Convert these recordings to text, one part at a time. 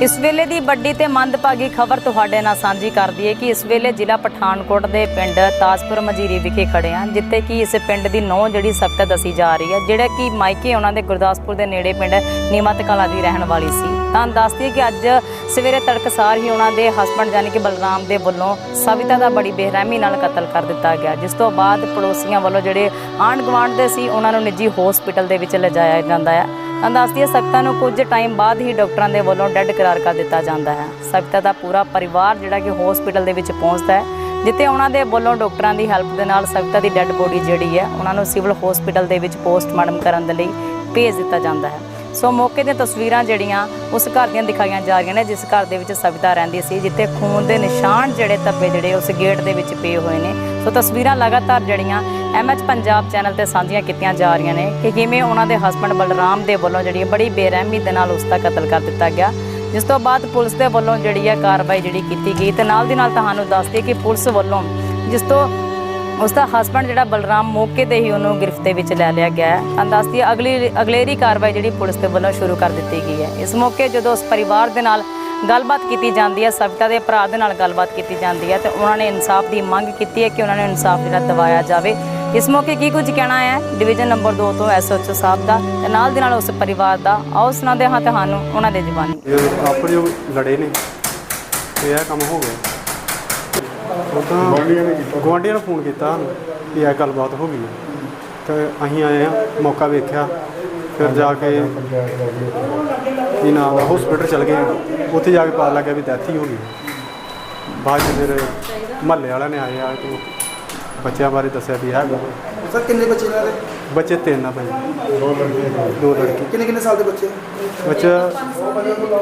ਇਸ ਵੇਲੇ ਦੀ ਵੱਡੀ ਤੇ ਮੰਦਭਾਗੀ ਖਬਰ ਤੁਹਾਡੇ ਨਾਲ ਸਾਂਝੀ ਕਰਦੀ ਹੈ ਕਿ ਇਸ ਵੇਲੇ ਜ਼ਿਲ੍ਹਾ ਪਠਾਨਕੋਟ ਦੇ ਪਿੰਡ ਤਾਜਪੁਰ ਮਜੀਰੀ ਵਿਖੇ ਖੜੇ ਹਾਂ, ਜਿੱਥੇ ਕਿ ਇਸ ਪਿੰਡ ਦੀ ਨੌ ਜਿਹੜੀ ਸਖਤ ਦੱਸੀ ਜਾ ਰਹੀ ਹੈ, ਜਿਹੜਾ ਕਿ ਮਾਇਕੇ ਉਹਨਾਂ ਦੇ ਗੁਰਦਾਸਪੁਰ ਦੇ ਨੇੜੇ ਪਿੰਡ ਨੀਮਤ ਕਲਾਂ ਦੀ ਰਹਿਣ ਵਾਲੀ ਸੀ। ਤਾਂ ਦੱਸਦੀ ਕਿ ਅੱਜ ਸਵੇਰੇ ਤੜਕਸਾਰ ਹੀ ਉਹਨਾਂ ਦੇ ਹਸਬੰਡ ਯਾਨੀ ਕਿ ਬਲਰਾਮ ਦੇ ਵੱਲੋਂ ਸਵਿਤਾ ਦਾ ਬੜੀ ਬੇਰਹਿਮੀ ਨਾਲ ਕਤਲ ਕਰ ਦਿੱਤਾ ਗਿਆ, ਜਿਸ ਤੋਂ ਬਾਅਦ ਪੜੋਸੀਆਂ ਵੱਲੋਂ ਜਿਹੜੇ ਆਂਢ ਗੁਆਂਢ ਦੇ ਸੀ, ਉਹਨਾਂ ਨੂੰ ਨਿੱਜੀ ਹਸਪੀਟਲ ਦੇ ਵਿੱਚ ਲਿਜਾਇਆ ਜਾਂਦਾ ਹੈ। ਤਾਂ ਦੱਸਦੀ ਹੈ, ਸਖਤਾ ਨੂੰ ਕੁਝ ਟਾਈਮ ਬਾਅਦ ਹੀ ਡਾਕਟਰਾਂ ਦੇ ਵੱਲੋਂ ਡੈੱਡ ਕਰਾਰ ਕਰ ਦਿੱਤਾ ਜਾਂਦਾ ਹੈ। ਸਖਤਾ ਦਾ ਪੂਰਾ ਪਰਿਵਾਰ ਜਿਹੜਾ ਕਿ ਹਸਪੀਟਲ ਦੇ ਵਿੱਚ ਪਹੁੰਚਦਾ ਹੈ, ਜਿੱਥੇ ਉਹਨਾਂ ਦੇ ਵੱਲੋਂ ਡਾਕਟਰਾਂ ਦੀ ਹੈਲਪ ਦੇ ਨਾਲ ਸਖਤਾ ਦੀ ਡੈੱਡ ਬੋਡੀ ਜਿਹੜੀ ਹੈ, ਉਹਨਾਂ ਨੂੰ ਸਿਵਲ ਹਸਪੀਟਲ ਦੇ ਵਿੱਚ ਪੋਸਟਮਾਰਟਮ ਕਰਨ ਦੇ ਲਈ ਭੇਜ ਦਿੱਤਾ ਜਾਂਦਾ ਹੈ। ਸੋ ਮੌਕੇ ਦੀਆਂ ਤਸਵੀਰਾਂ ਜਿਹੜੀਆਂ ਉਸ ਘਰ ਦੀਆਂ ਦਿਖਾਈਆਂ ਜਾ ਰਹੀਆਂ ਨੇ, ਜਿਸ ਘਰ ਦੇ ਵਿੱਚ ਸਵਿਤਾ ਰਹਿੰਦੀ ਸੀ, ਜਿੱਥੇ ਖੂਨ ਦੇ ਨਿਸ਼ਾਨ ਜਿਹੜੇ ਧੱਬੇ ਜਿਹੜੇ ਉਸ ਗੇਟ ਦੇ ਵਿੱਚ ਪਏ ਹੋਏ ਨੇ। ਸੋ ਤਸਵੀਰਾਂ ਲਗਾਤਾਰ ਜਿਹੜੀਆਂ ਐਮਐਚ ਪੰਜਾਬ ਚੈਨਲ ਤੇ ਸਾਂਝੀਆਂ ਕੀਤੀਆਂ ਜਾ ਰਹੀਆਂ ਨੇ ਕਿ ਕਿਵੇਂ ਉਹਨਾਂ ਦੇ ਹਸਬੰਡ ਬਲਰਾਮ ਦੇ ਵੱਲੋਂ ਜਿਹੜੀ ਬੜੀ ਬੇਰਹਿਮੀ ਦੇ ਨਾਲ ਉਸ ਦਾ ਕਤਲ ਕਰ ਦਿੱਤਾ ਗਿਆ। ਜਿਸ ਤੋਂ ਬਾਅਦ ਪੁਲਿਸ ਦੇ ਵੱਲੋਂ ਜਿਹੜੀ ਹੈ ਕਾਰਵਾਈ ਜਿਹੜੀ ਕੀਤੀ ਗਈ ਤੇ ਨਾਲ ਦੀ ਨਾਲ ਤੁਹਾਨੂੰ ਦੱਸ ਦਈਏ ਕਿ ਪੁਲਿਸ ਵੱਲੋਂ ਜਿਸ ਤੋਂ ਉਸ ਦਾ ਹਸਬੰਡ ਜਿਹੜਾ ਬਲਰਾਮ ਮੌਕੇ ਤੇ ਹੀ ਉਹਨੂੰ ਗ੍ਰਿਫਤ ਦੇ ਵਿੱਚ ਲੈ ਲਿਆ ਗਿਆ ਹੈ। ਤਾਂ ਅਗਲੀ, ਅਗਲੇਰੀ ਕਾਰਵਾਈ ਜਿਹੜੀ ਪੁਲਿਸ ਦੇ ਵੱਲੋਂ ਸ਼ੁਰੂ ਕਰ ਦਿੱਤੀ ਗਈ ਹੈ। ਇਸ ਮੌਕੇ ਜਦੋਂ ਉਸ ਪਰਿਵਾਰ ਦੇ ਨਾਲ ਗੱਲਬਾਤ ਕੀਤੀ ਜਾਂਦੀ ਹੈ, ਸਵਿਤਾ ਦੇ ਭਰਾ ਦੇ ਨਾਲ ਗੱਲਬਾਤ ਕੀਤੀ ਜਾਂਦੀ ਹੈ ਤੇ ਉਹਨਾਂ ਨੇ ਇਨਸਾਫ ਦੀ ਮੰਗ ਕੀਤੀ ਹੈ ਕਿ ਉਹਨਾਂ ਨੂੰ ਇਨਸਾਫ ਜਿਹੜਾ ਦਿਵਾਇਆ ਜਾਵੇ। ਇਸ ਮੌਕੇ ਕੀ ਕੁਝ ਕਹਿਣਾ ਹੈ? ਡਿਵੀਜ਼ਨ ਨੰਬਰ 2 ਤੋਂ ਐਸਐਚਓ ਸਾਹਿਬ ਦਾ ਤੇ ਨਾਲ ਦੇ ਨਾਲ ਉਸ ਪਰਿਵਾਰ ਦਾ। ਆਓ ਸੁਣਾਉਂਦੇ ਹਾਂ ਤੁਹਾਨੂੰ ਉਹਨਾਂ ਦੇ ਜ਼ੁਬਾਨੀ। ਇਹ ਲੜੇ ਨੇ। ਤੇ ਇਹ ਕੰਮ ਹੋ ਗਿਆ। ਉਹ ਤਾਂ ਗੁਆਂਢੀਆਂ ਨੂੰ ਫੋਨ ਕੀਤਾ ਕਿ ਇਹ ਗੱਲਬਾਤ ਹੋ ਗਈ ਹੈ। ਤੇ ਅਸੀਂ ਆਏ ਆ ਮੌਕਾ ਵੇਖਿਆ ਫਿਰ ਜਾ ਕੇ ਕੀ ਨਾਮ ਹਸਪੀਟਲ ਚਲ ਗਏ। ਉੱਥੇ ਜਾ ਕੇ ਪਤਾ ਲੱਗਿਆ ਵੀ ਡੈਥ ਹੀ ਹੋ ਗਈ ਬਾਅਦ 'ਚ ਫਿਰ ਮਹੱਲੇ ਵਾਲਿਆਂ ਨੇ ਆਏ ਆ ਤੇ ਬੱਚਿਆਂ ਬਾਰੇ ਦੱਸਿਆ ਵੀ ਹੈਗਾ। ਸਰ ਕਿੰਨੇ ਬੱਚੇ ਦੇ ਬੱਚੇ ਤਿੰਨ ਆ ਭਾਈ। ਦੋ ਲੜਕੀ। ਕਿੰਨੇ ਕਿੰਨੇ ਸਾਲ ਦੇ ਬੱਚੇ? ਬੱਚਾ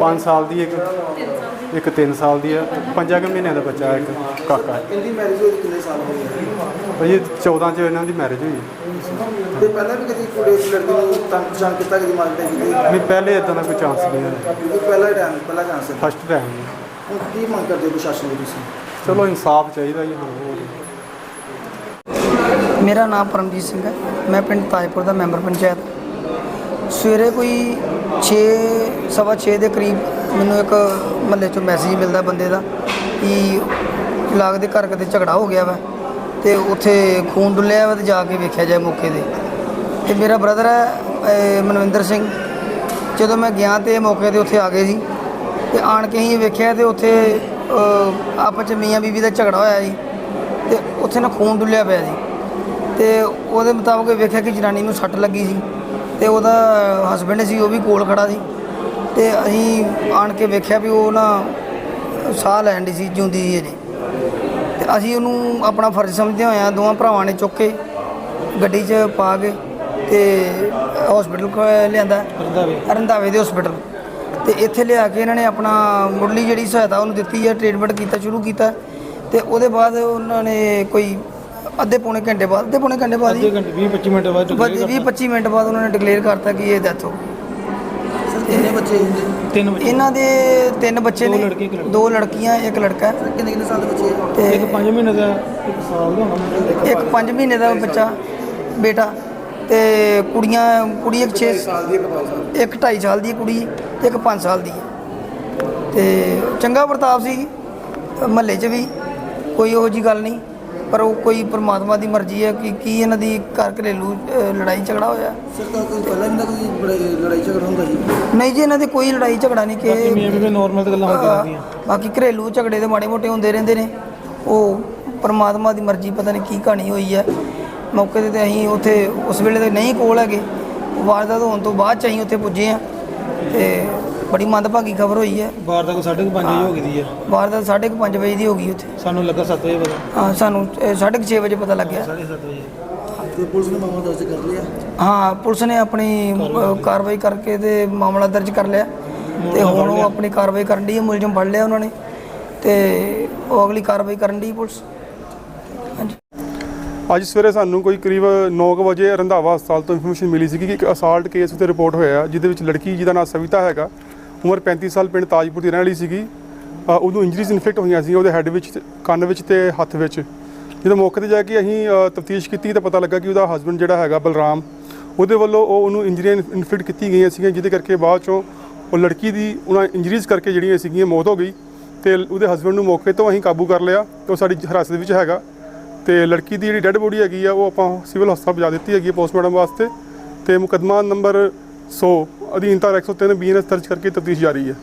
5 ਸਾਲ ਦੀ ਇੱਕ। ਇੱਕ 3 ਸਾਲ ਦੀ ਹੈ ਪੰਜਾਂ ਕੁ ਮਹੀਨਿਆਂ ਦਾ ਬੱਚਾ ਇੱਕ ਕਾਕਾ। ਹੈ ਇਹਦੀ ਮੈਰਿਜ ਹੋਈ ਕਿੰਨੇ ਸਾਲ ਹੋ ਗਏ ਭਾਈ ਇਹ 14 ਚ ਇਹਨਾਂ ਦੀ ਮੈਰਿਜ ਹੋਈ। ਤੇ ਪਹਿਲਾਂ ਵੀ ਕਦੀ ਕੁੜੀ ਇਸ ਲੜਕੀ ਨੂੰ ਤੰਗ ਪਛਾਣ ਕੀਤਾ ਕਦੀ ਮਾਰਦਾ ਕੀਤੀ? ਨਹੀਂ ਪਹਿਲੇ ਇਦਾਂ ਦਾ ਕੋਈ ਚਾਂਸ ਨਹੀਂ ਹੈ ਇਹ ਪਹਿਲਾ ਟਾਈਮ ਪਹਿਲਾ ਚਾਂਸ ਹੈ। ਫਸਟ ਟਾਈਮ ਹੁਣ ਕੀ ਮੰਗ ਕਰਦੇ ਹੋ ਪ੍ਰਸ਼ਾਸਨ ਨੂੰ ਤੁਸੀਂ? ਚਲੋ ਇਨਸਾਫ ਚਾਹੀਦਾ ਜੀ ਸਾਨੂੰ ਹੋਰ। ਮੇਰਾ ਨਾਮ ਪਰਮਜੀਤ ਸਿੰਘ ਹੈ। ਮੈਂ ਪਿੰਡ ਤਾਜਪੁਰ ਦਾ ਮੈਂਬਰ ਪੰਚਾਇਤ। ਸਵੇਰੇ ਕੋਈ 6 ਸਵਾ 6 ਦੇ ਕਰੀਬ ਮੈਨੂੰ ਇੱਕ ਮਹੱਲੇ ਚੋਂ ਮੈਸੇਜ ਮਿਲਦਾ ਬੰਦੇ ਦਾ ਕਿ ਲਾਗ ਦੇ ਘਰ ਕਿਤੇ ਝਗੜਾ ਹੋ ਗਿਆ ਵਾ ਤੇ ਉੱਥੇ ਖੂਨ ਡੁੱਲਿਆ ਵਾ ਤੇ ਜਾ ਕੇ ਵੇਖਿਆ ਜਾਏ ਮੌਕੇ ਤੇ। ਤੇ ਮੇਰਾ ਬ੍ਰਦਰ ਹੈ ਮਨਵਿੰਦਰ ਸਿੰਘ। ਜਦੋਂ ਮੈਂ ਗਿਆ ਤੇ ਮੌਕੇ ਤੇ ਉੱਥੇ ਆ ਗਏ ਸੀ। ਤੇ ਆਣ ਕੇ ਹੀ ਵੇਖਿਆ ਤੇ ਉੱਥੇ ਆਪਸ ਚ ਮੀਆਂ ਬੀਬੀ ਦਾ ਝਗੜਾ ਹੋਇਆ ਜੀ ਤੇ ਉੱਥੇ ਨਾ ਖੂਨ ਡੁੱਲਿਆ ਪਿਆ ਜੀ ਤੇ ਉਹਦੇ ਮੁਤਾਬਕ ਵੇਖਿਆ ਕਿ ਜਨਾਨੀ ਨੂੰ ਸੱਟ ਲੱਗੀ ਸੀ ਤੇ ਉਹਦਾ ਹਸਬੰਡ ਸੀ ਉਹ ਵੀ ਕੋਲ ਖੜਾ ਸੀ ਤੇ ਅਸੀਂ ਆਣ ਕੇ ਵੇਖਿਆ ਵੀ ਉਹ ਨਾ ਸਾਹ ਲੈਣ ਦੀ ਸੀ ਜਿਉਂਦੀ ਸੀ ਅਜੇ ਤੇ ਅਸੀਂ ਉਹਨੂੰ ਆਪਣਾ ਫਰਜ਼ ਸਮਝਦੇ ਹੋਇਆ ਦੋਵਾਂ ਭਰਾਵਾਂ ਨੇ ਚੁੱਕ ਕੇ ਗੱਡੀ 'ਚ ਪਾ ਕੇ ਤੇ ਹਸਪੀਟਲ ਲਿਆਂਦਾ ਰੰਧਾਵੇ। ਦੇ ਹਸਪੀਟਲ ਤੇ ਇੱਥੇ ਲਿਆ ਕੇ ਇਹਨਾਂ ਨੇ ਆਪਣਾ ਮੁੱਢਲੀ ਜਿਹੜੀ ਸਹਾਇਤਾ ਉਹਨੂੰ ਦਿੱਤੀ ਹੈ ਟ੍ਰੀਟਮੈਂਟ ਕੀਤਾ ਸ਼ੁਰੂ ਕੀਤਾ ਤੇ ਉਹਦੇ ਬਾਅਦ ਉਹਨਾਂ ਨੇ ਕੋਈ ਅੱਧੇ ਪੌਣੇ ਘੰਟੇ ਬਾਅਦ ਅੱਧੇ ਪੌਣੇ ਘੰਟੇ ਬਾਅਦ ਹੀ। ਘੰਟੇ 20 25 ਮਿੰਟ ਬਾਅਦ 20 25 ਮਿੰਟ ਬਾਅਦ ਉਹਨਾਂ ਨੇ ਡਿਕਲੇਅਰ ਕਰਤਾ ਕਿ ਇਹ ਡੈਥ ਹੋ ਗਈ। ਸਰ ਕਿੰਨੇ ਬੱਚੇ ਤਿੰਨ ਬੱਚੇ। ਇਹਨਾਂ ਦੇ ਤਿੰਨ ਬੱਚੇ ਦੋ ਨੇ ਲੜਕੇ, ਇੱਕ ਲੜਕਾ। ਦੋ ਲੜਕੀਆਂ ਇੱਕ ਲੜਕਾ ਹੈ। ਕਿੰਨੇ ਕਿੰਨੇ ਸਾਲ ਦੇ ਬੱਚੇ? ਤੇ ਇੱਕ 5 ਮਹੀਨੇ ਦਾ ਇੱਕ ਸਾਲ ਦਾ ਹੋਣਾ। ਇੱਕ 5 ਮਹੀਨੇ ਦਾ ਬੱਚਾ ਬੇਟਾ। ਤੇ ਕੁੜੀਆਂ ਕੁੜੀ ਇੱਕ 6 ਸਾਲ ਦੀ ਇੱਕ ਪੰਜ ਸਾਲ ਇੱਕ 2.5 ਸਾਲ ਦੀ ਕੁੜੀ ਤੇ ਇੱਕ 5 ਸਾਲ ਦੀ ਤੇ ਚੰਗਾ ਵਰਤਾਵ ਸੀ ਮਹੱਲੇ 'ਚ ਵੀ ਕੋਈ ਉਹੋ ਜੀ ਗੱਲ ਨਹੀਂ। ਪਰ ਉਹ ਕੋਈ ਪ੍ਰਮਾਤਮਾ ਦੀ ਮਰਜ਼ੀ ਹੈ ਕਿ ਕੀ ਇਹਨਾਂ ਦੀ ਘਰ ਘਰੇਲੂ ਲੜਾਈ ਝਗੜਾ ਹੋਇਆ ਸਰ ਤਾਂ ਕੋਈ ਪਹਿਲਾਂ ਵੀ ਨਾ ਕੋਈ ਬੜਾ- ਲੜਾਈ ਝਗੜਾ ਹੁੰਦਾ ਜੀ? ਨਹੀਂ ਜੀ ਇਹਨਾਂ ਦੀ ਕੋਈ ਲੜਾਈ ਝਗੜਾ ਨਹੀਂ ਬਾਕੀ ਕਿ ਮੀਆਂ ਬੀਬੀ ਨਾਰਮਲ ਤੇ ਗੱਲਾਂ ਹੁੰਦੀਆਂ ਰਹਿੰਦੀਆਂ ਬਾਕੀ ਘਰੇਲੂ ਝਗੜੇ ਦੇ ਮਾੜੇ ਮੋਟੇ ਹੁੰਦੇ ਰਹਿੰਦੇ ਨੇ। ਉਹ ਪਰਮਾਤਮਾ ਦੀ ਮਰਜ਼ੀ ਪਤਾ ਨਹੀਂ ਕੀ ਕਹਾਣੀ ਹੋਈ ਹੈ। ਮੌਕੇ ਤੇ ਤਾਂ ਅਸੀਂ ਉੱਥੇ ਉਸ ਵੇਲੇ ਤੇ ਨਹੀਂ ਕੋਲ ਹੈਗੇ। ਵਾਰਦਾਤ ਹੋਣ ਤੋਂ ਬਾਅਦ ਚ ਅਸੀਂ ਉੱਥੇ ਪੁੱਜੇ ਆ ਤੇ ਬੜੀ ਮੰਦਭਾਗੀ ਖਬਰ ਹੋਈ ਹੈ। ਬਾਹਰ ਦਾ ਕੋਈ 5:30 ਵਜੇ ਹੋ ਗਈ ਦੀ ਆ ਵਾਰਦਾਤ 5:30 ਵਜੇ ਦੀ ਹੋ ਗਈ ਉੱਥੇ। ਸਾਨੂੰ ਲੱਗਾ 7 ਵਜੇ ਪਤਾ। ਹਾਂ ਸਾਨੂੰ 6:30 ਵਜੇ ਪਤਾ ਲੱਗਿਆ। 7:30 ਵਜੇ। ਤੇ ਪੁਲਿਸ ਨੇ ਮਾਮਲਾ ਦਰਜ ਕਰ ਲਿਆ? ਹਾਂ ਪੁਲਿਸ ਨੇ ਆਪਣੀ ਅ, ਕਾਰਵਾਈ ਕਰਕੇ। ਤੇ ਮਾਮਲਾ ਦਰਜ ਕਰ ਲਿਆ। ਤੇ ਹੁਣ ਉਹ ਆਪਣੀ ਕਾਰਵਾਈ ਕਰਨ ਦੀ ਹੈ ਮੁਲਜ਼ਮ ਫੜ ਲਿਆ ਉਹਨਾਂ ਨੇ। ਤੇ ਉਹ ਅਗਲੀ ਕਾਰਵਾਈ ਕਰਨ ਦੀ ਪੁਲਿਸ। ਹਾਂਜੀ। ਅੱਜ ਸਵੇਰੇ ਸਾਨੂੰ ਕੋਈ ਕਰੀਬ 9 ਵਜੇ ਰੰਧਾਵਾ ਹਸਪਤਾਲ ਤੋਂ ਇਨਫੋਰਮੇਸ਼ਨ ਮਿਲੀ ਸੀ ਕਿ ਇੱਕ ਅਸਾਲਟ ਕੇਸ ਉੱਤੇ ਰਿਪੋਰਟ ਹੋਇਆ ਜਿਹਦੇ ਵਿੱਚ ਲੜਕੀ ਜਿਹਦਾ ਨਾਮ ਸਵਿਤਾ ਹੈਗਾ ਉਮਰ 35 ਸਾਲ ਪਿੰਡ ਤਾਜਪੁਰ ਦੀ ਰਹਿਣ ਵਾਲੀ ਸੀਗੀ। ਉਹਨੂੰ ਇੰਜਰੀਜ਼ ਇਨਫੈਕਟ ਹੋਈਆਂ ਸੀ, ਉਹਦੇ ਹੈੱਡ ਵਿੱਚ ਕੰਨ ਵਿੱਚ ਤੇ ਹੱਥ ਵਿੱਚ। ਜਦੋਂ ਮੌਕੇ ਤੇ ਜਾ ਕੇ ਅਸੀਂ ਤਫਤੀਸ਼ ਕੀਤੀ ਤਾਂ ਪਤਾ ਲੱਗਾ ਕਿ ਉਹਦਾ ਹਸਬੰਡ ਜਿਹੜਾ ਹੈਗਾ ਬਲਰਾਮ, ਉਹਦੇ ਵੱਲੋਂ ਉਹ ਉਹਨੂੰ ਇੰਜਰੀਆਂ ਇਨਫਿਕਟ ਕੀਤੀ ਗਈਆਂ ਸੀਗੀਆਂ, ਜਿਹਦੇ ਕਰਕੇ ਬਾਅਦ ਚੋਂ ਉਹ ਲੜਕੀ ਦੀ ਉਹਨਾਂ ਇੰਜਰੀਜ਼ ਕਰਕੇ ਜਿਹੜੀਆਂ ਸੀਗੀਆਂ ਮੌਤ ਹੋ ਗਈ ਤੇ ਉਹਦੇ ਹਸਬੰਡ ਨੂੰ ਮੌਕੇ ਤੋਂ ਅਸੀਂ ਕਾਬੂ ਕਰ ਲਿਆ, ਤੇ ਉਹ ਸਾਡੀ ਹਿਰਾਸਤ ਵਿੱਚ ਹੈਗਾ। ਤੇ ਲੜਕੀ ਦੀ ਜਿਹੜੀ ਡੈੱਡ ਬੋਡੀ ਹੈਗੀ ਆ, ਉਹ ਆਪਾਂ ਸਿਵਲ ਹਸਪਤਾਲ ਪਹੁੰਚਾ ਦਿੱਤੀ ਹੈਗੀ ਪੋਸਟਮਾਰਟਮ ਵਾਸਤੇ ਤੇ ਮੁਕੱਦਮਾ ਨੰਬਰ 100 ਅਧੀਨ ਧਾਰਾ 103 ਬੀਐਨਐਸ ਦਰਜ ਕਰਕੇ ਤਫਤੀਸ਼ ਜਾਰੀ ਹੈ।